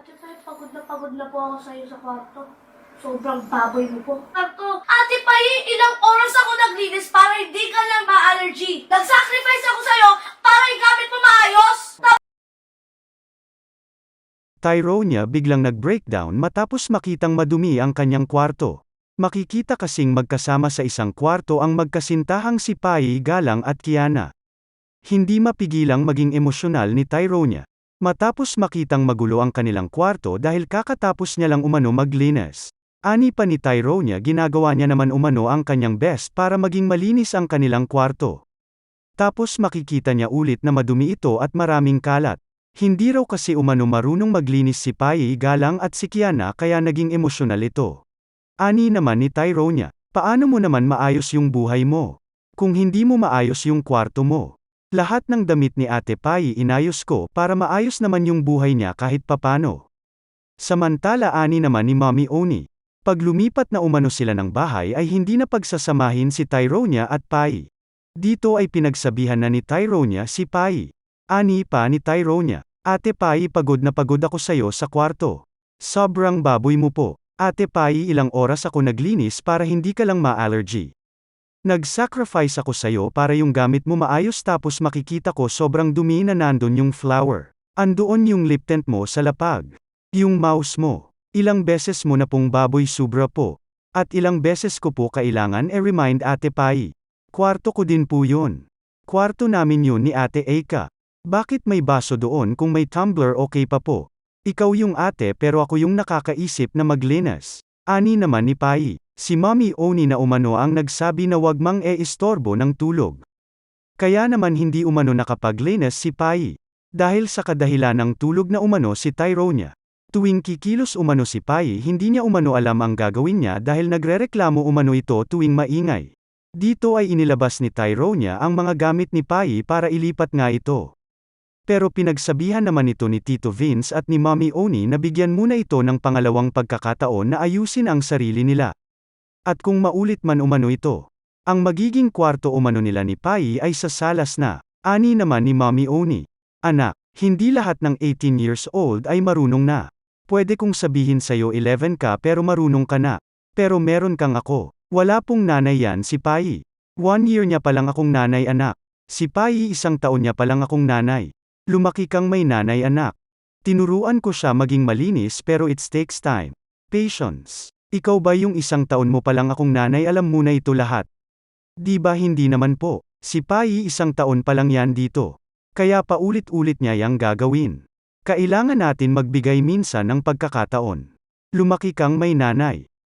Ate Pai, pagod na pagod na po ako sa iyo sa kwarto. Sobrang baboy mo po. Kwarto. Ate Pai, ilang oras ako naglinis para hindi ka lang ma-allergy. Nag-sacrifice ako sa iyo para igamit mo maayos. Tyronia biglang nag-breakdown matapos makitang madumi ang kanyang kwarto. Makikita kasing magkasama sa isang kwarto ang magkasintahang si Pai Galang at Kiana. Hindi mapigilang maging emosyonal ni Tyronia. Matapos makitang magulo ang kanilang kwarto dahil kakatapos niya lang umano maglinis. Ani pa ni Tyronia ginagawa niya naman umano ang kanyang best para maging malinis ang kanilang kwarto. Tapos makikita niya ulit na madumi ito at maraming kalat. Hindi raw kasi umano marunong maglinis si Pai Galang at si Kiana kaya naging emosyonal ito. Ani naman ni Tyronia, paano mo naman maayos yung buhay mo? Kung hindi mo maayos yung kwarto mo. Lahat ng damit ni Ate Pai inayos ko para maayos naman yung buhay niya kahit papano. Samantala ani naman ni Mommy Oni. Pag lumipat na umano sila ng bahay ay hindi na pagsasamahin si Tyronia at Pai. Dito ay pinagsabihan na ni Tyronia si Pai. Ani pa ni Tyronia, Ate Pai pagod na pagod ako sayo sa kwarto. Sobrang baboy mo po. Ate Pai ilang oras ako naglinis para hindi ka lang ma-allergy. Nag-sacrifice ako sayo para yung gamit mo maayos tapos makikita ko sobrang dumi na nandun yung flower. Andoon yung lip tint mo sa lapag. Yung mouse mo. Ilang beses mo na pong baboy subra po. At ilang beses ko po kailangan e-remind Ate Pai. Kwarto ko din po yun. Kwarto namin yun ni Ate Eika. Bakit may baso doon kung may tumbler okay pa po? Ikaw yung ate pero ako yung nakakaisip na maglinis. Ani naman ni Pai. Si Mommy Oni na umano ang nagsabi na wag mang e-istorbo ng tulog. Kaya naman hindi umano nakapaglinis si Pai. Dahil sa kadahilan ng tulog na umano si Tyronia. Tuwing kikilos umano si Pai hindi niya umano alam ang gagawin niya dahil nagrereklamo umano ito tuwing maingay. Dito ay inilabas ni Tyronia ang mga gamit ni Pai para ilipat nga ito. Pero pinagsabihan naman ito ni Tito Vince at ni Mommy Oni na bigyan muna ito ng pangalawang pagkakataon na ayusin ang sarili nila. At kung maulit man umano ito, ang magiging kwarto umano nila ni Pai ay sa salas na. Ani naman ni Mommy Oni. Anak, hindi lahat ng 18 years old ay marunong na. Pwede kong sabihin sa'yo 11 ka pero marunong ka na. Pero meron kang ako. Wala pong nanay yan si Pai. One year niya palang akong nanay anak. Si Pai isang taon niya palang akong nanay. Lumaki kang may nanay anak. Tinuruan ko siya maging malinis pero it takes time. Patience. Ikaw ba yung isang taon mo palang akong nanay alam mo na ito lahat? Di ba hindi naman po? Si Pai isang taon pa lang yan dito. Kaya paulit-ulit niya yang gagawin. Kailangan natin magbigay minsan ng pagkakataon. Lumaki kang may nanay.